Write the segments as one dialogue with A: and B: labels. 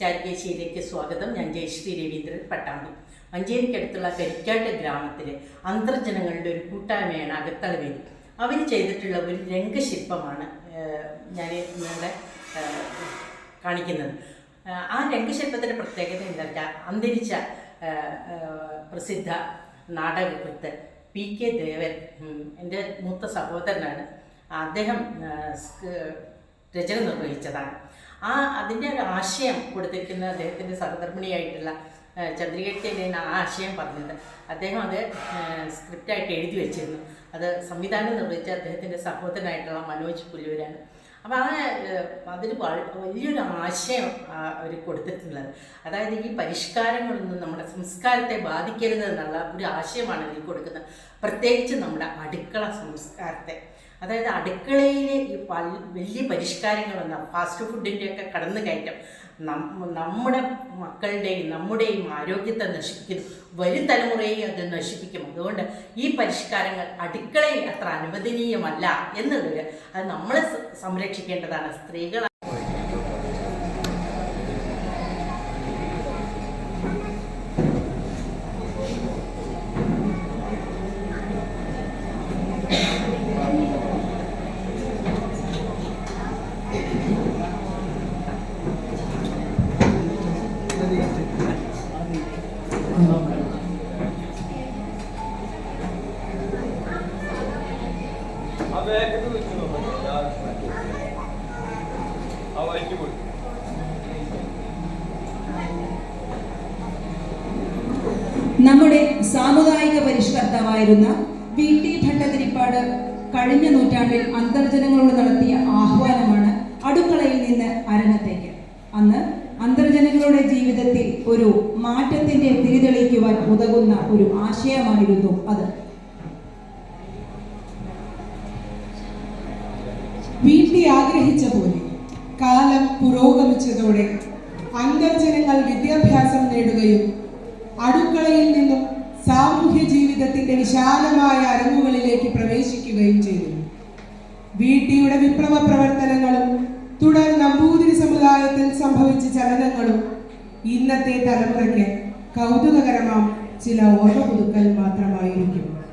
A: ചാരികേശ്ശിയിലേക്ക് സ്വാഗതം. ഞാൻ ജയശ്രീ രവീന്ദ്രൻ പട്ടാമ്പി. മഞ്ചേരിക്കടുത്തുള്ള കരിക്കാട്ട് ഗ്രാമത്തിലെ അന്തർജനങ്ങളുടെ ഒരു കൂട്ടായ്മയാണ് അകത്തളവേദി അവർ ചെയ്തിട്ടുള്ള ഒരു രംഗശില്പമാണ് ഞാൻ നിങ്ങളുടെ കാണിക്കുന്നത്. ആ, രംഗശില്പത്തിന്റെ പ്രത്യേകത എന്താ വെച്ചാൽ അന്തരിച്ച പ്രസിദ്ധ നാടകകൃത്ത് പി കെ ദേവൻ എന്റെ മൂത്ത സഹോദരനാണ്. അദ്ദേഹം രചന നിർവഹിച്ചതാണ്. ആ അതിന്റെ ഒരു ആശയം കൊടുത്തിരിക്കുന്ന അദ്ദേഹത്തിന്റെ സഹധർമ്മിണിയായിട്ടുള്ള ചന്ദ്രികേട്ടിന്റെ ആ ആശയം പറഞ്ഞത്. അദ്ദേഹം അത് സ്ക്രിപ്റ്റായിട്ട് എഴുതി വെച്ചിരുന്നു. അത് സംവിധാനം നിർവഹിച്ച അദ്ദേഹത്തിന്റെ സഹോദരനായിട്ടുള്ള മനോജ് പുല്ലൂരാണ്. അപ്പോൾ ആ അതിന് വലിയൊരു ആശയം അവർ കൊടുത്തിട്ടുള്ളത്. അതായത് ഈ പരിഷ്കാരങ്ങളൊന്നും നമ്മുടെ സംസ്കാരത്തെ ബാധിക്കരുത് എന്നുള്ള ഒരു ആശയമാണ് ഇതിൽ കൊടുക്കുന്നത്. പ്രത്യേകിച്ച് നമ്മുടെ അടുക്കള സംസ്കാരത്തെ. അതായത് അടുക്കളയിലെ ഈ പൽ വലിയ പരിഷ്കാരങ്ങളൊന്നും ഫാസ്റ്റ് ഫുഡിന്റെയൊക്കെ കടന്നു കയറ്റം നമ്മുടെ മക്കളുടെയും നമ്മുടെയും ആരോഗ്യത്തെ നശിപ്പിക്കുന്നു. വരും തലമുറയെ അത് നശിപ്പിക്കും. അതുകൊണ്ട് ഈ പരിഷ്കാരങ്ങൾ അടുക്കളയിൽ അത്ര അനുവദനീയമല്ല എന്നുള്ളത് അത് നമ്മൾ സംരക്ഷിക്കേണ്ടതാണ്. സ്ത്രീകൾ
B: ആ ബാഗിൽ വെച്ച് നോക്കാം ആ വഴിക്ക് പോയി
C: നമ്മുടെ സാമുദായിക പരിഷ്കർത്താവായിരുന്ന വി ടി ഭട്ടതിരിപ്പാട് കഴിഞ്ഞ നൂറ്റാണ്ടിൽ അന്തർജനങ്ങളോട് നടത്തിയ ആഹ്വാനമാണ് അടുക്കളയിൽ നിന്ന് അരങ്ങത്തേക്ക്. അന്ന് അന്തർജനങ്ങളുടെ ജീവിതത്തിൽ ഒരു മാറ്റത്തിന്റെ തിരിതെളിക്കുവാൻ ഉതകുന്ന ഒരു ആശയമായിരുന്നു അത്.
D: അരങ്ങുകളിലേക്ക് പ്രവേശിക്കുകയും ചെയ്തു. വീട്ടിയുടെ വിപ്ലവ പ്രവർത്തനങ്ങളും തുടർ നമ്പൂതിരി സമുദായത്തിൽ സംഭവിച്ച ചലനങ്ങളും ഇന്നത്തെ തലമുറയ്ക്ക് കൗതുകകരമാം. ചില ഓർമ്മ പുതുക്കൽ മാത്രമായിരിക്കും.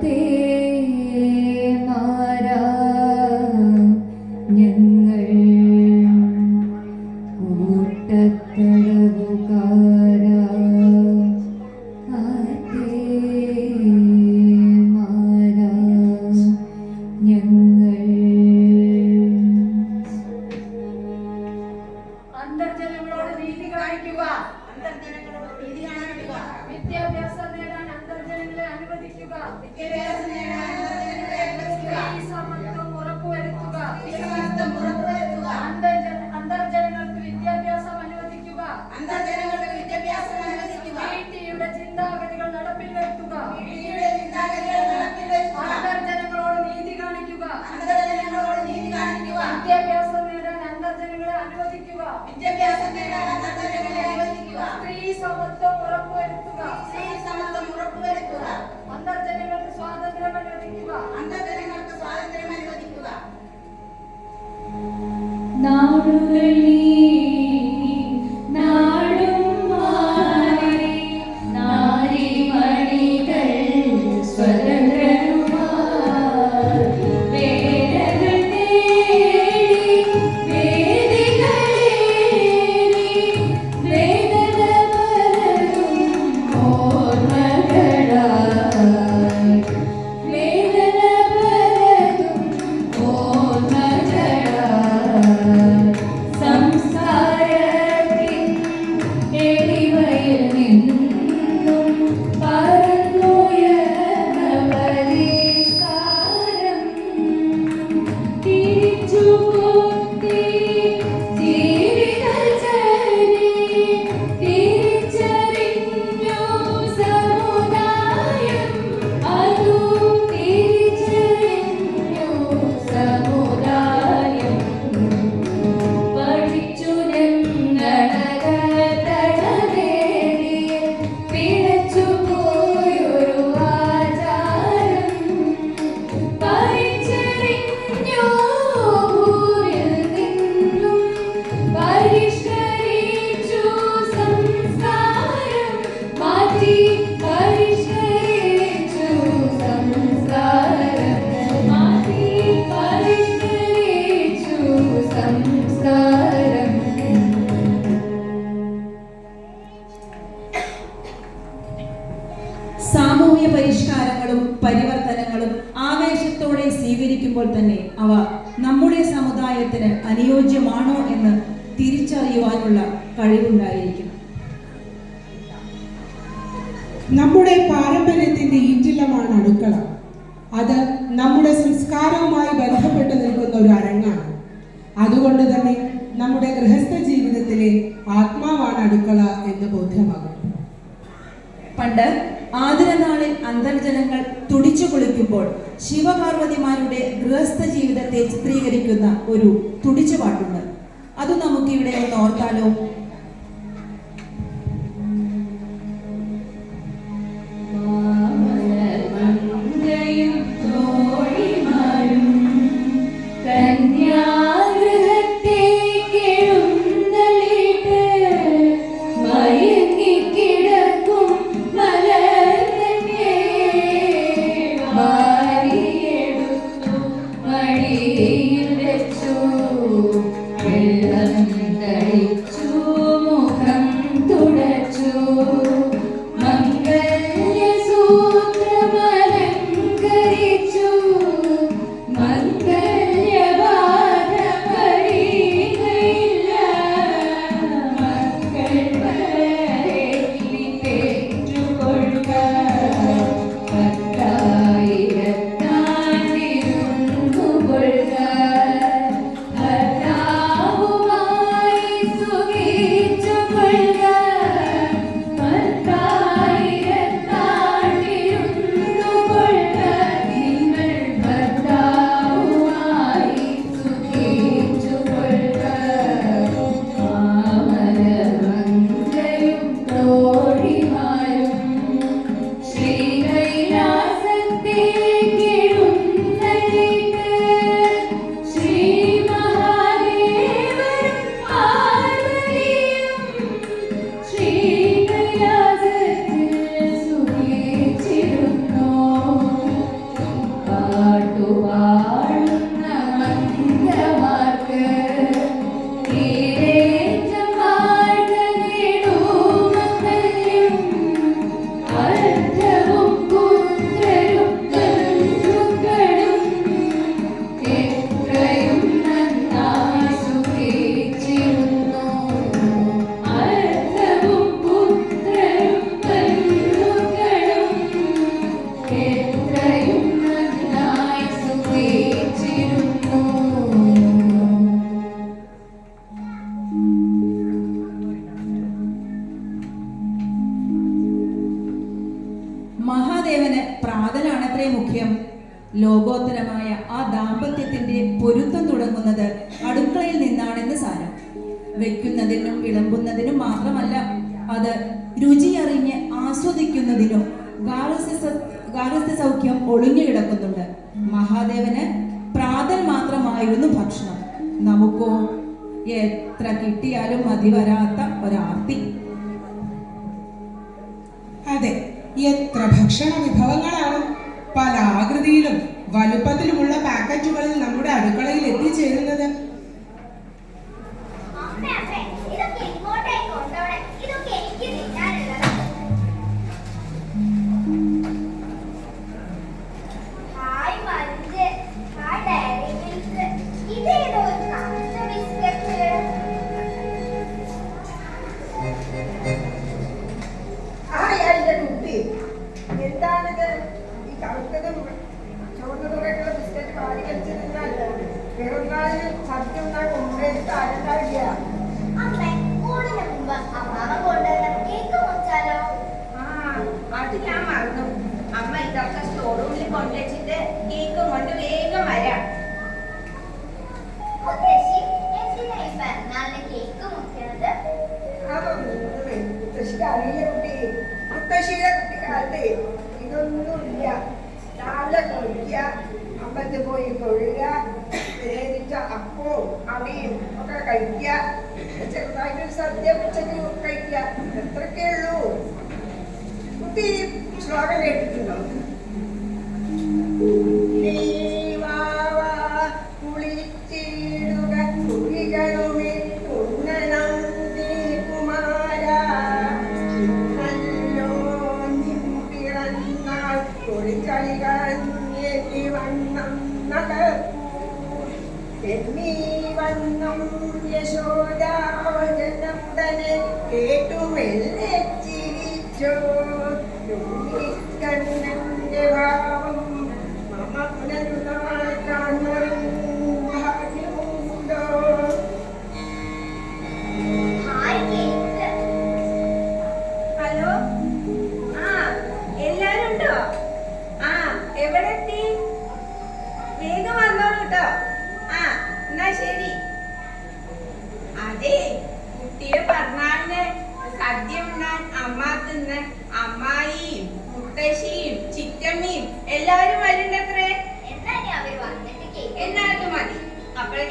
D: ti. Now, really.
E: പണ്ട് ആദരനാളിൽ അന്തർജനങ്ങൾ തുടിച്ചു കുളിക്കുമ്പോൾ ശിവപാർവതിമാരുടെ ഗൃഹസ്ഥ ജീവിതത്തെ ചിത്രീകരിക്കുന്ന ഒരു തുടിച്ചു പാട്ടുണ്ട്. അത് നമുക്കിവിടെ ഒന്ന് ഓർത്താലോ? ലോകോത്തരമായ ആ ദാമ്പത്യത്തിന്റെ പൊരുത്തം തുടങ്ങുന്നത് അടുക്കളയിൽ നിന്നാണെന്ന് സാരം. വെക്കുന്നതിനും വിളമ്പുന്നതിനും മാത്രമല്ല അത് രുചിയറിഞ്ഞ് ആസ്വദിക്കുന്നതിനും ഗാർഹസ്ഥ്യ സൗഖ്യം ഒളിഞ്ഞു കിടക്കുന്നുണ്ട്. മഹാദേവന് പ്രാതൽ മാത്രമായിരുന്നു ഭക്ഷണം. നമുക്കോ
C: എത്ര കിട്ടിയാലും മതി വരാത്ത ഒരാർത്തി.
D: അതെ എത്ര ഭക്ഷണ വിഭവങ്ങളാണ് പല ആകൃതിയിലും വലുപ്പത്തിലുമുള്ള പാക്കറ്റുകളിൽ നമ്മുടെ അടുക്കളയിൽ എത്തിച്ചേരുന്നത്
F: മുത്തശ്ശിക്ക് അറിയില്ല കുട്ടി. മുത്തശ്ശിയുടെ കുട്ടിക്കാലത്ത് ഇതൊന്നുമില്ല. രാവിലെ കുളിക്കുക അമ്പലത്തിൽ പോയി തൊഴുക വേദിച്ച അപ്പവും അടിയും ഒക്കെ കഴിക്കുക. ചെറുതായിട്ടൊരു സദ്യ ഉച്ചയ്ക്ക് കഴിക്കുക. എത്രയൊക്കെ ഉള്ളൂ. കുട്ടി ശ്ലോകം കേട്ടിട്ടുണ്ടോ? കുളിച്ചിടുക കുളികളുള്ള കളികഞ്ഞേറ്റി വണ്ണം നടന്നീ വണ്ണം യശോദാവചനം തന്നെ കേട്ടുമെല്ലെ ചിരിച്ചോ കണ്ണന്റെ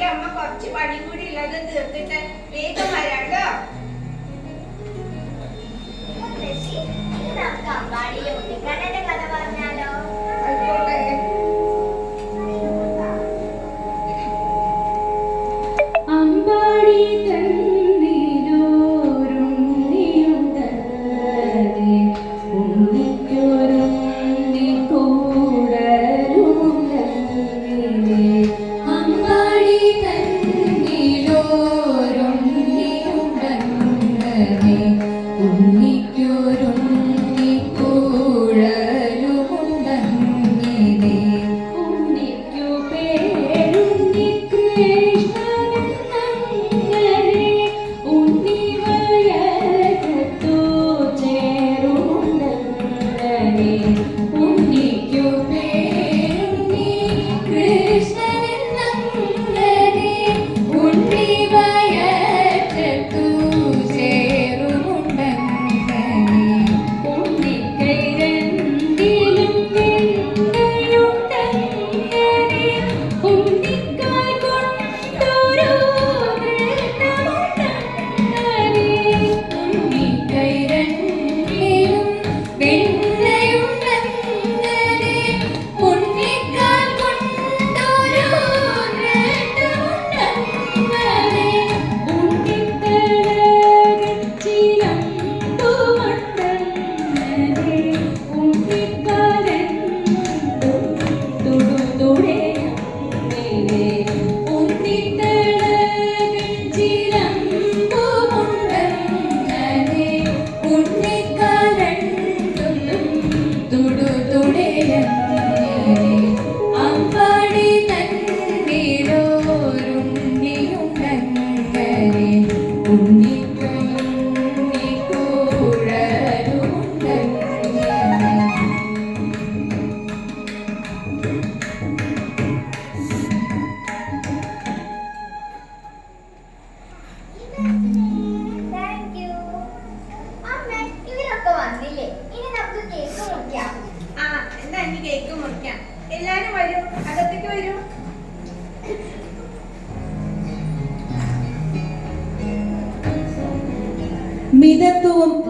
F: രാവിലെ അമ്മ കുറച്ച് പണി കൂടി ഉള്ളത് തീർത്തിട്ട് വേഗം വരാട്ടോ
G: അമ്പാടിയിലെ ഉണ്ണിക്കണ്ണന്റെ കഥ
E: പറഞ്ഞു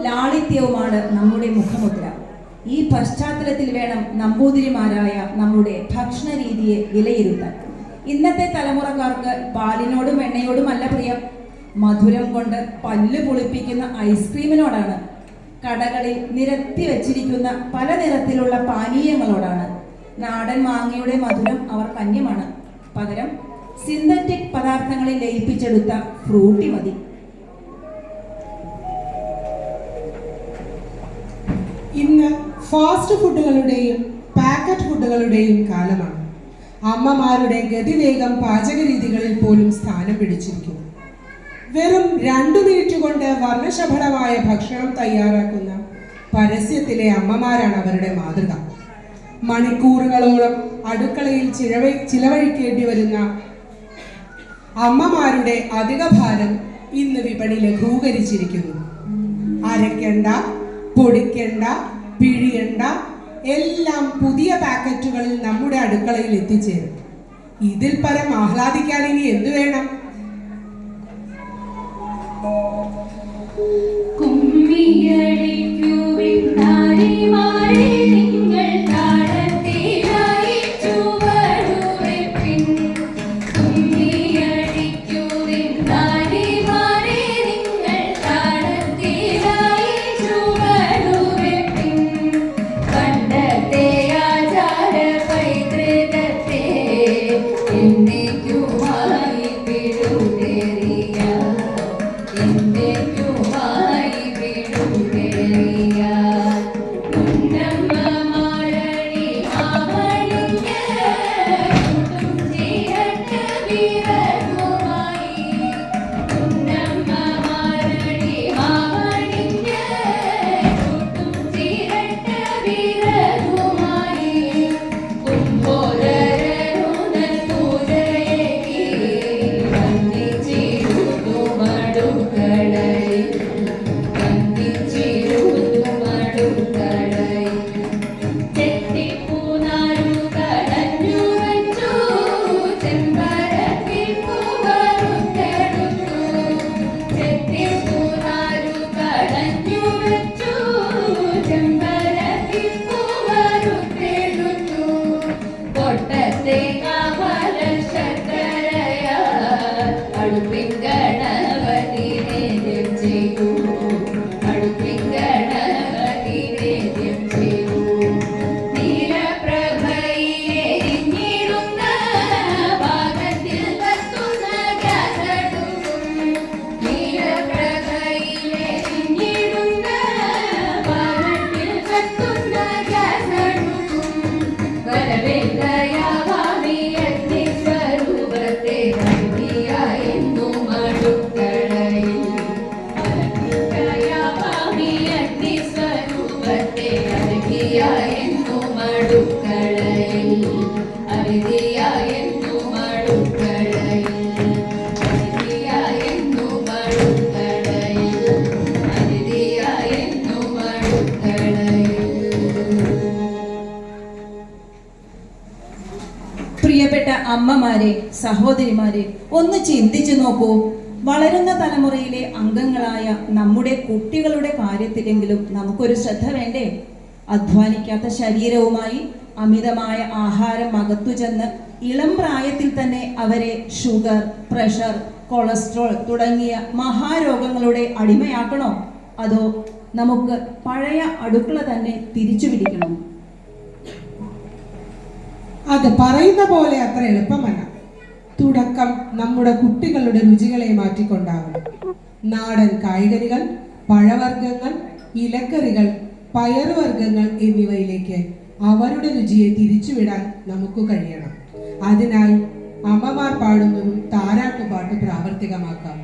C: ലാളിത്യവുമാണ് നമ്മുടെ മുഖമുദ്ര. ഈ പശ്ചാത്തലത്തിൽ വേണം നമ്പൂതിരിമാരായ നമ്മുടെ ഭക്ഷണ രീതിയെ വിലയിരുത്താൻ. ഇന്നത്തെ തലമുറക്കാർക്ക് പാലിനോടും എണ്ണയോടും അല്ല പ്രിയം. മധുരം കൊണ്ട് പല്ല് പൊളിപ്പിക്കുന്ന ഐസ്ക്രീമിനോടാണ് കടകളിൽ നിരത്തി വച്ചിരിക്കുന്ന പല നിറത്തിലുള്ള പാനീയങ്ങളോടാണ്. നാടൻ മാങ്ങയുടെ മധുരം അവർ കന്യമാണ്. പകരം സിന്തറ്റിക് പദാർത്ഥങ്ങളിൽ ലയിപ്പിച്ചെടുത്ത ഫ്രൂട്ടി മതി.
D: ഇന്ന് ഫാസ്റ്റ് ഫുഡുകളുടെയും പാക്കറ്റ് ഫുഡുകളുടെയും കാലമാണ്. അമ്മമാരുടെ ഗതിവേഗം പാചക രീതികളിൽ പോലും സ്ഥാനം പിടിച്ചിരിക്കുന്നു. വെറും രണ്ടു മിനിറ്റ് കൊണ്ട് വർണശബളമായ ഭക്ഷണം തയ്യാറാക്കുന്ന പരസ്യത്തിലെ അമ്മമാരാണ് അവരുടെ മാതൃക. മണിക്കൂറുകളോളം അടുക്കളയിൽ ചിലവ ചിലവഴിക്കേണ്ടി വരുന്ന അമ്മമാരുടെ അധിക ഭാരം ഇന്ന് വിപണി ലഘൂകരിച്ചിരിക്കുന്നു. അരയ്ക്കണ്ട പൊടിക്കണ്ട പിഴിയണ്ട എല്ലാം പുതിയ പാക്കറ്റുകളിൽ നമ്മുടെ അടുക്കളയിൽ എത്തിച്ചേരും. ഇതിൽ പരം ആഹ്ലാദിക്കാൻ ഇനി എന്തു വേണം?
E: കുമ്മിയടിക്കുവിൻ
C: സഹോദരിമാരെ ഒന്ന് ചിന്തിച്ചു നോക്കൂ. വളരുന്ന തലമുറയിലെ അംഗങ്ങളായ നമ്മുടെ കുട്ടികളുടെ കാര്യത്തിലെങ്കിലും നമുക്കൊരു ശ്രദ്ധ വേണ്ടേ? അധ്വാനിക്കാത്ത ശരീരവുമായി അമിതമായ ആഹാരം അകത്തു ചെന്ന് ഇളം പ്രായത്തിൽ തന്നെ അവരെ ഷുഗർ പ്രഷർ കൊളസ്ട്രോൾ തുടങ്ങിയ മഹാരോഗങ്ങളുടെ അടിമയാക്കണോ? അതോ നമുക്ക് പഴയ അടുക്കള തന്നെ തിരിച്ചു പിടിക്കണം?
D: അത് പറയുന്ന പോലെ അത്ര എളുപ്പമല്ല. തുടക്കം നമ്മുടെ കുട്ടികളുടെ രുചികളെ മാറ്റിക്കൊണ്ടാവണം. നാടൻ കായ്കനികൾ പഴവർഗങ്ങൾ ഇലക്കറികൾ പയറുവർഗങ്ങൾ എന്നിവയിലേക്ക് അവരുടെ രുചിയെ തിരിച്ചുവിടാൻ നമുക്ക് കഴിയണം. അതിനായി അമ്മമാർ പാടുന്നതും താരാട്ടുപാട്ട് പ്രാവർത്തികമാക്കാം.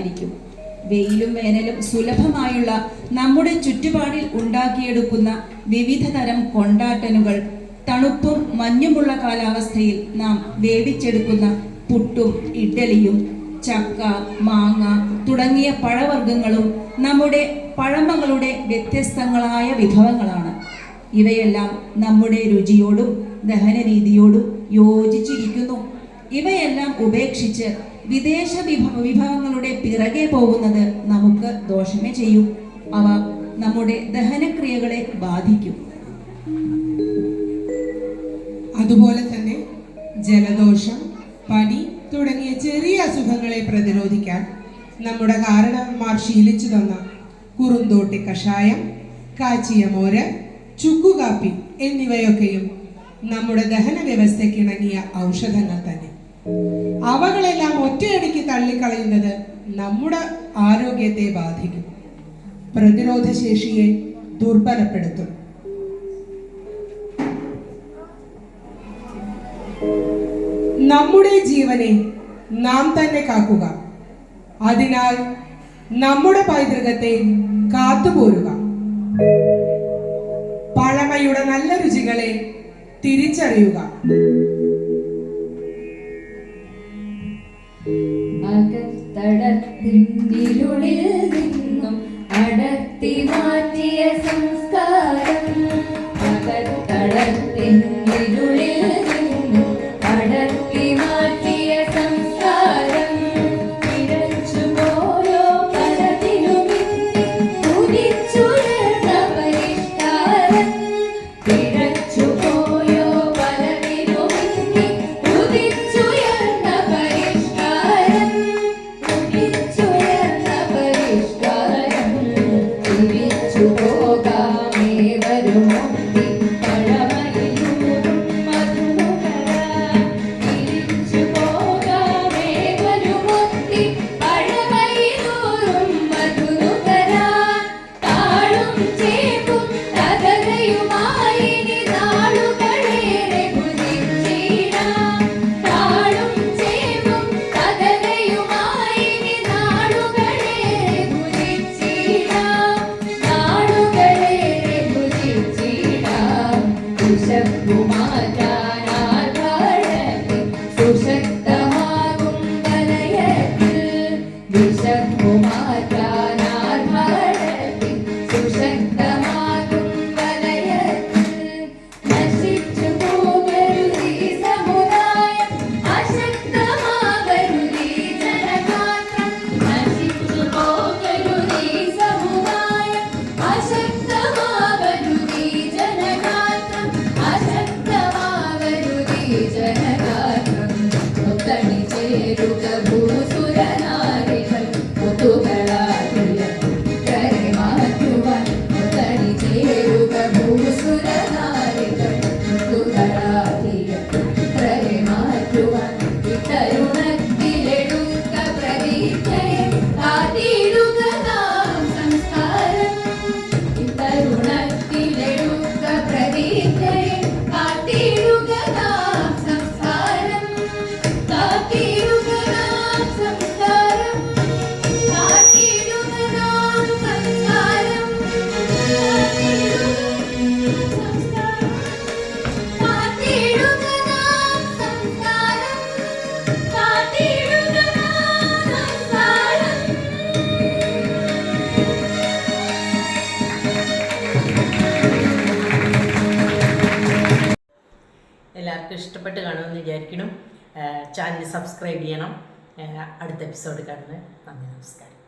C: യോജിച്ചതായിരിക്കും വെയിലും വേനലും സുലഭമായുള്ള നമ്മുടെ ചുറ്റുപാടിൽ ഉണ്ടാക്കിയെടുക്കുന്ന വിവിധ തരം കൊണ്ടാട്ടനുകൾ തണുപ്പും മഞ്ഞുമുള്ള കാലാവസ്ഥയിൽ നാം വേവിച്ചെടുക്കുന്ന പുട്ടും ഇഡ്ഡലിയും ചക്ക മാങ്ങ തുടങ്ങിയ പഴവർഗങ്ങളും നമ്മുടെ പഴമകളുടെ വ്യത്യസ്തങ്ങളായ വിഭവങ്ങളാണ്. ഇവയെല്ലാം നമ്മുടെ രുചിയോടും ദഹനരീതിയോടും യോജിച്ചിരിക്കുന്നു. ഇവയെല്ലാം ഉപേക്ഷിച്ച് വിദേശ വിഭവ വിഭവങ്ങളുടെ പിറകെ പോകുന്നത് നമുക്ക് ദോഷമേ ചെയ്യൂ. അവ നമ്മുടെ ദഹനക്രിയകളെ ബാധിക്കും.
D: അതുപോലെ തന്നെ ജലദോഷം പനി തുടങ്ങിയ ചെറിയ അസുഖങ്ങളെ പ്രതിരോധിക്കാൻ നമ്മുടെ കാരണവന്മാർ ശീലിച്ചു തന്ന കുറുന്തോട്ടി കഷായം കാച്ചിയ മോര് ചുക്കുകാപ്പി എന്നിവയൊക്കെയും നമ്മുടെ ദഹന വ്യവസ്ഥയ്ക്ക് ഇണങ്ങിയ ഔഷധങ്ങൾ തന്നെ. അവകളെല്ലാം ഒറ്റയടിക്ക് തള്ളിക്കളയുന്നത് നമ്മുടെ ആരോഗ്യത്തെ ബാധിക്കും. പ്രതിരോധ ശേഷിയെ ദുർബലപ്പെടുത്തും. നമ്മുടെ ജീവനെ നാം തന്നെ കാക്കുക. അതിനാൽ നമ്മുടെ പൈതൃകത്തെ കാത്തുപോരുക. പഴമയുടെ നല്ല രുചികളെ തിരിച്ചറിയുക.
E: അകത്തടത്തിനുള്ളിൽ
A: സബ്സ്ക്രൈബ് ചെയ്യണം. അടുത്ത എപ്പിസോഡ് കാണുന്നത്. നന്ദി നമസ്കാരം.